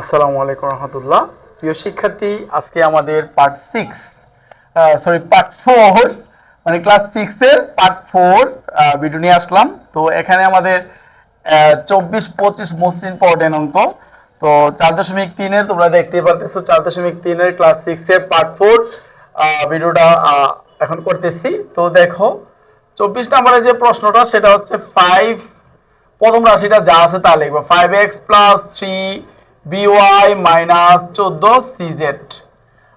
আসসালামু আলাইকুম রহমতুল্লাহ। প্রিয় শিক্ষার্থী, আজকে আমাদের part six sorry part four মানে ক্লাস সিক্সের পার্ট ফোর ভিডিও নিয়ে আসলাম। তো এখানে আমাদের চব্বিশ পঁচিশ মোস্ট ইম্পর্টেন্ট অঙ্ক। তো চার দশমিক তিনের, তোমরা দেখতেই পারতেছো, চার দশমিক তিনের ক্লাস সিক্সের পার্ট ফোর ভিডিওটা এখন করতেছি। তো দেখো, চব্বিশ নম্বরে যে প্রশ্নটা, সেটা হচ্ছে ফাইভ প্রথম রাশিটা যা আছে তা লিখব। Five X plus three BY minus চোদ্দ সিজেড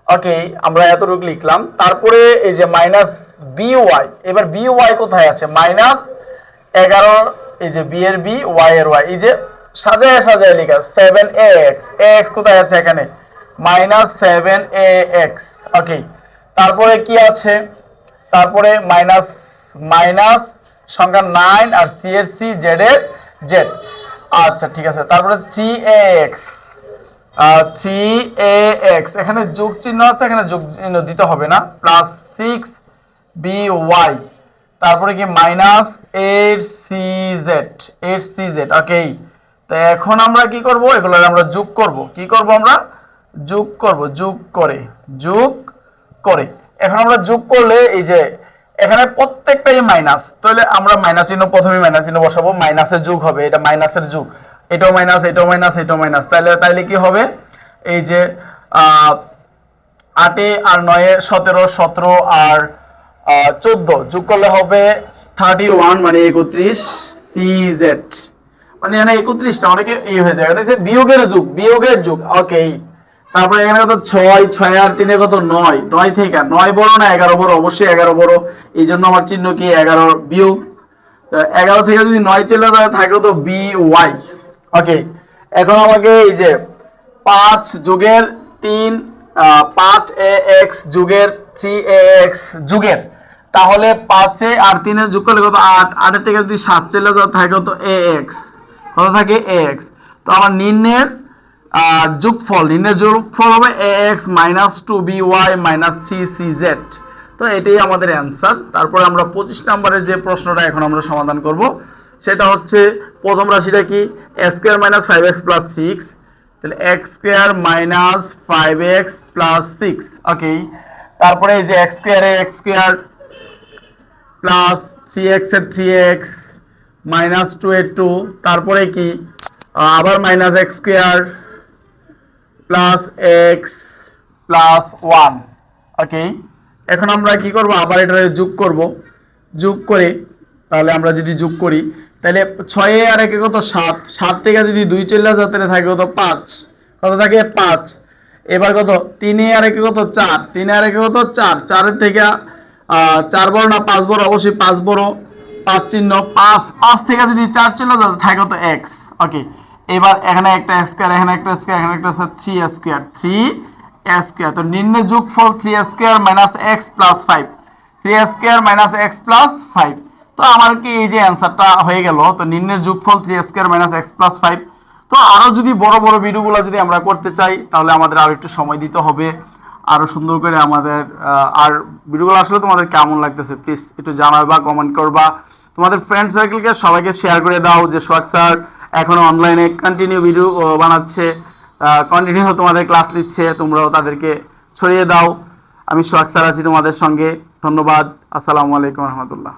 ওকে আমরা এতটুকু লিখলাম। তারপরে এই যে মাইনাস বিওয়াই এবার বিওয়াই কোথায় আছে? মাইনাস এগারো, এই যে বি এর বি ওয়াই এর ওয়াই এই যে সাজায় সাজায় লেখা সেভেন এ এক্স এক্স কোথায় আছে এখানে? Minus seven A X okay তারপরে কি আছে? তারপরে মাইনাস মাইনাস সংখ্যা নাইন আর সি এর সি জেড এর জেড আচ্ছা ঠিক আছে। তারপরে three X three A X এখানে যোগ চিহ্ন আছে, এখানে যোগ চিহ্ন দিতে হবে না। প্লাস সিক্স বি ওয়াই তারপরে কি? Minus eight C Z eight C Z okay তো এখন আমরা কি করব? এগুলো আমরা যোগ করব। কি করব আমরা? যোগ করব, যোগ করে যোগ করে। এখন আমরা যোগ করলে এই যে এখানে প্রত্যেকটাই মাইনাস তাহলে আমরা মাইনাস চিহ্ন প্রথমে মাইনাস চিহ্ন বসাবো মাইনাসের যুগ হবে, এটা মাইনাসের যুগ। এটাও মাইনাস এটাও মাইনাস এটাও মাইনাস তাহলে তাহলে কি হবে? এই যে আটে আর নয়ে সতেরো সতেরো আর চোদ্দ। যোগ করলে হবে থার্টি ওয়ান মানে একত্রিশ সি জেড মানে এখানে একত্রিশটা, অনেকে এই হয়ে যায়। বিয়োগের যুগ বিয়োগের যুগ। ওকে তারপরে এখানে কত ছয় ছয় আর তিনে কত নয়? নয় থেকে, নয় বড় না এগারো বড়? অবশ্যই এগারো বড়। এই জন্য আমার চিহ্ন কি এগারো বিয়োগ? এগারো থেকে যদি নয় চলে যায়, থাকে তো বি ওয়াই। ওকে এখন আমাকে এই যে পাঁচ যুগের তিন পাঁচ এ এক্স যুগের থ্রি এ এক্স যুগের। তাহলে পাঁচে আর তিনে যোগ করলে কত আট? আটের থেকে যদি সাত চলে যায়, থাকে কত এ এক্স। কত থাকে? A X. তো আমার নিম্নের যোগফল নিম্নের যোগফল হবে A X minus two B Y minus three C Z তো এটাই আমাদের অ্যান্সার তারপরে আমরা পঁচিশ নম্বরের যে প্রশ্নটা এখন আমরা সমাধান করব, সেটা হচ্ছে প্রথম রাশিটা কি? Square minus five X plus six তাহলে X square minus five X plus six okay তারপরে এই যে এক্স স্কোয়ারে এক্স স্কোয়ার প্লাস থ্রি এক্সের থ্রি এক্স মাইনাস টু এর টু তারপরে কি? আবার minus X square plus X plus one okay এখন আমরা কি করব? আবার এটা যোগ করব। যোগ করে তাহলে আমরা যদি যোগ করি, তাহলে ছয়ে আর একে কত? সাত। সাত থেকে যদি দুই চলে যায়, তাহলে থাকে কত? পাঁচ। কত থাকে? পাঁচ। এবার কত? তিনে আর একে কত? চার। তিনে আর একে কত? চার। চারের থেকে চার বড় না পাঁচ বড়? অবশ্যই পাঁচ বড়। পাঁচ চিহ্ন। পাঁচ পাঁচ থেকে যদি চার চলে যায় থাকে কত? এক্স ওকে এবার এখানে একটা স্কোয়ার এখানে একটা স্কোয়ার এখানে একটা থ্রি স্কোয়ার থ্রি স্কোয়ার তো নিম্ন যোগফল three square minus X plus five three square minus X plus five তো আমার কি এই যে অ্যান্সারটা হয়ে গেল? তো নিম্নের যোগফল three square minus X plus five তো আরও যদি বড় বড় ভিডিওগুলো যদি আমরা করতে চাই, তাহলে আমাদের আরও একটু সময় দিতে হবে। আরও সুন্দর করে আমাদের আর ভিডিওগুলো আসলে তোমাদের কেমন লাগতেছে প্লিজ একটু জানাবা কমেন্ট করবা। তোমাদের ফ্রেন্ড সার্কেলকে সবাইকে শেয়ার করে দাও, যে সোহাগ স্যার এখনও অনলাইনে কন্টিনিউ ভিডিও বানাচ্ছে। কন্টিনিউ তোমাদের ক্লাস নিচ্ছে, তোমরাও তাদেরকে ছড়িয়ে দাও। আমি সোহাগ স্যার আছি তোমাদের সঙ্গে। ধন্যবাদ। আসসালামু আলাইকুম রহমতুল্লাহ।